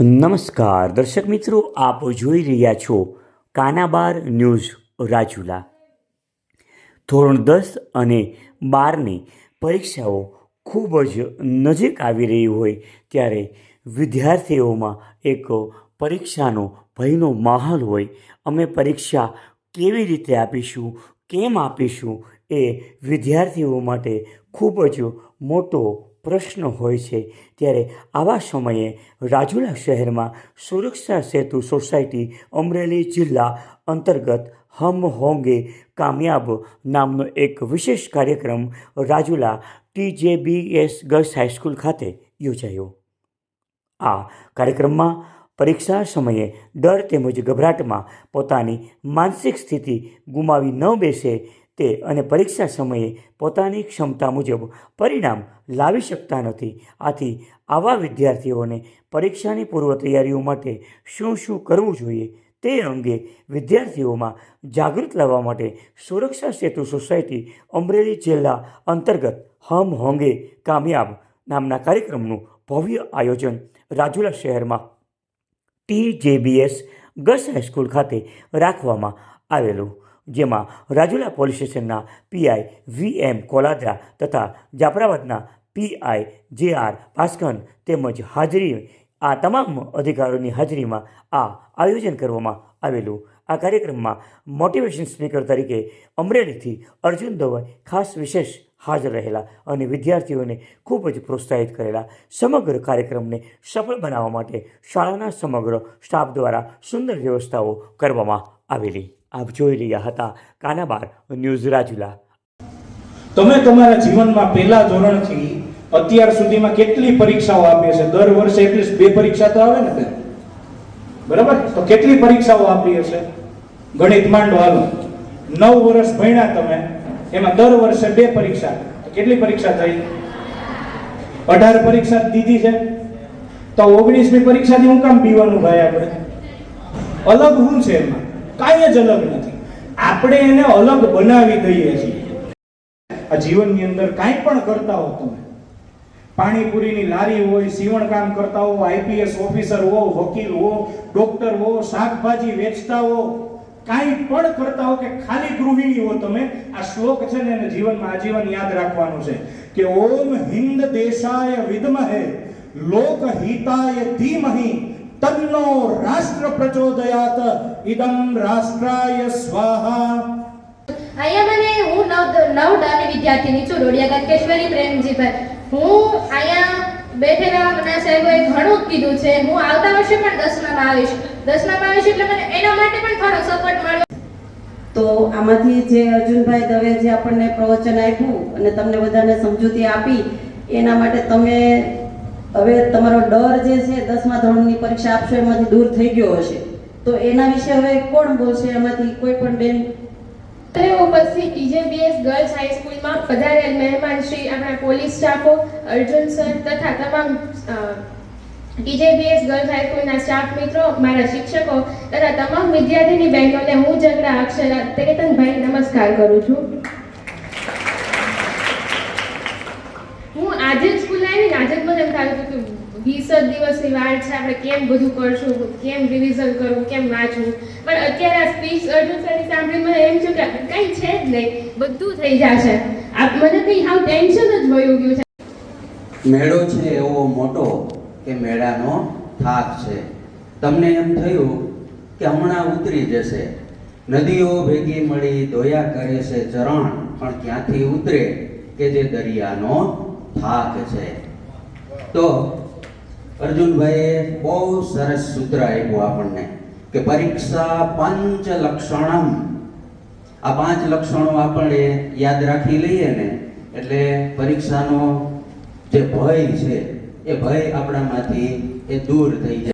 નમસ્કાર, દર્શક મિત્રો, આપ જોઈ રહ્યા છો કાનાબાર ન્યૂઝ રાજુલા. ધોરણ દસ અને બારની પરીક્ષાઓ ખૂબ જ નજીક આવી રહી હોય ત્યારે વિદ્યાર્થીઓમાં એક પરીક્ષાનો ભયનો માહોલ હોય. અમે પરીક્ષા કેવી રીતે આપીશું, કેમ આપીશું એ વિદ્યાર્થીઓ માટે ખૂબ જ મોટો પ્રશ્ન હોય છે, ત્યારે આવા સમયે રાજુલા શહેરમાં સુરક્ષા સેતુ સોસાયટી અમરેલી જિલ્લા અંતર્ગત હમ હોંગે કામયાબ નામનો એક વિશેષ કાર્યક્રમ રાજુલા ટીજેબીએસ ગર્લ્સ હાઈસ્કૂલ ખાતે યોજાયો. આ કાર્યક્રમમાં પરીક્ષા સમયે ડર તેમજ ગભરાટમાં પોતાની માનસિક સ્થિતિ ગુમાવી ન બેસે તે અને પરીક્ષા સમયે પોતાની ક્ષમતા મુજબ પરિણામ લાવી શકતા નથી. આથી આવા વિદ્યાર્થીઓને પરીક્ષાની પૂર્વ તૈયારીઓ માટે શું શું કરવું જોઈએ તે અંગે વિદ્યાર્થીઓમાં જાગૃત લાવવા માટે સુરક્ષા સેતુ સોસાયટી અમરેલી જિલ્લા અંતર્ગત હમ હોંગે કામયાબ નામના કાર્યક્રમનું ભવ્ય આયોજન રાજુલા શહેરમાં ટીજેબીએસ ગર્લ્સ હાઈસ્કૂલ ખાતે રાખવામાં આવેલું જેમાં રાજુલા પોલીસ સ્ટેશનના પીઆઈ વી એમ કોલાદ્રા તથા જાફરાબાદના પીઆઈ જે આર ભાસ્કન તેમજ હાજરી, આ તમામ અધિકારીઓની હાજરીમાં આ આયોજન કરવામાં આવેલું. આ કાર્યક્રમમાં મોટિવેશન સ્પીકર તરીકે અમરેલીથી અર્જુન દવે ખાસ વિશેષ હાજર રહેલા અને વિદ્યાર્થીઓને ખૂબ જ પ્રોત્સાહિત કરેલા સમગ્ર કાર્યક્રમને સફળ બનાવવા માટે શાળાના સમગ્ર સ્ટાફ દ્વારા સુંદર વ્યવસ્થાઓ કરવામાં આવેલી. આપ જોઈ રહ્યા હતા. કાનાબાર ન્યૂઝ રાજુલા તમે તમારા જીવનમાં પહેલા ધોરણથી અત્યાર સુધીમાં કેટલી પરીક્ષાઓ આપી હશે? દર વર્ષે એટલીસ્ટ બે પરીક્ષા તો આવે ને બરાબર? તો કેટલી પરીક્ષાઓ આપી હશે? ગણિત માંડો હાલો. નવ વર્ષ ભણ્યા તમે, એમાં દર વર્ષે બે પરીક્ષા. કેટલી પરીક્ષા થઈ? અઢાર પરીક્ષા દીધી છે. તો ઓગણીસમી પરીક્ષાથી હું કામ પીવાનું ભાઈ આપણે? અલગ શું છે એમાં? કાંઈ જ અલગ નથી. આપણે એને અલગ બનાવી દઈએ છીએ. આ જીવનની અંદર કાંઈ પણ કરતા હો તમે. પાણીપુરીની લારી હોય સીવણકામ કરતા હો, આઈપીએસ ઓફિસર હો, વકીલ હો, ડોક્ટર હો, શાકભાજી વેચતા હો, કાંઈ પણ કરતા હો કે ખાલી ગૃહિણી હો તમે, આ શ્લોક છે ને એને જીવનમાં આજીવન યાદ રાખવાનું છે કે ઓમ હિન્દ દેશાય વિદમહે, લોક હિતાય ધીમહિ તન્નો રાષ્ટ્ર પ્રચોદયાત ઇદમ રાષ્ટ્રાય સ્વાહા અહીંયા મને હું નવ નવ દાની વિદ્યાર્થીની છું ડોડિયા કંકેશ્વરી પ્રેમજીભાઈ હું અહીંયા બેઠેલા મને સાહેબોએ ઘણું જ કીધું છે. હું આવતા વર્ષે પણ દસમામાં આવીશ. દસમામાં આવીશ એટલે મને એના માટે પણ થોડો સપોર્ટ મળ્યો. તો આમાંથી જે અર્જુનભાઈ દવે જે આપણને પ્રવચન આપ્યું અને તમને બધાને સમજૂતી આપી એના માટે તમે હવે તમારો ડર જે છે, દસમા ધોરણની પરીક્ષા આપશો, એમાંથી દૂર થઈ ગયો હશે. તો એના વિશે હવે કોણ બોલશે? એમાંથી કોઈ પણ બેન? અત્રે ઉપસ્થિત ટીજેબીએસ ગર્લ્સ હાઈસ્કૂલમાં પધારેલ મહેમાન શ્રી, આપણા પોલીસ સ્ટાફો, અર્જુન સર તથા તમામ ટીજેબીએસ ગર્લ્સ હાઈસ્કૂલના સ્ટાફ મિત્રો, મારા શિક્ષકો તથા તમામ વિદ્યાર્થીની બહેનોને હું ઝઘડા અક્ષરા તેતનભાઈ નમસ્કાર કરું છું. હું આજે જ આજે મને એમ કે વીસ જ દિવસની વાર છે, આપણે કેમ બધું કરશું, કેમ રિવિઝન કરવું, કેમ વાંચવું? પણ અત્યારે આ સ્પીચ અર્જુન સરની સાંભળી મને એમ થયું કે કંઈ છે જ નહીં, બધું થઈ જશે. આપ મને કંઈ હાવ ટેન્શન જ વયું ગયું છે. મેળો છે એવો મોટો કે મેળાનો થાક છે. તમને એમ થયું કે હમણાં ઉતરી જશે. નદીઓ ભેગી મળી દોયા કરે છે ચરણ પણ ક્યાંથી ઉતરે કે જે દરિયાનો થાક છે? તો અર્જુનભાઈએ બહુ સરસ સૂત્ર આપ્યું આપણને કે પરીક્ષા પંચ લક્ષણમ. આ પાંચ લક્ષણો આપણે યાદ રાખી લઈએ ને, એટલે પરીક્ષાનો જે ભય છે, એ ભય આપણામાંથી એ દૂર થઈ જાય.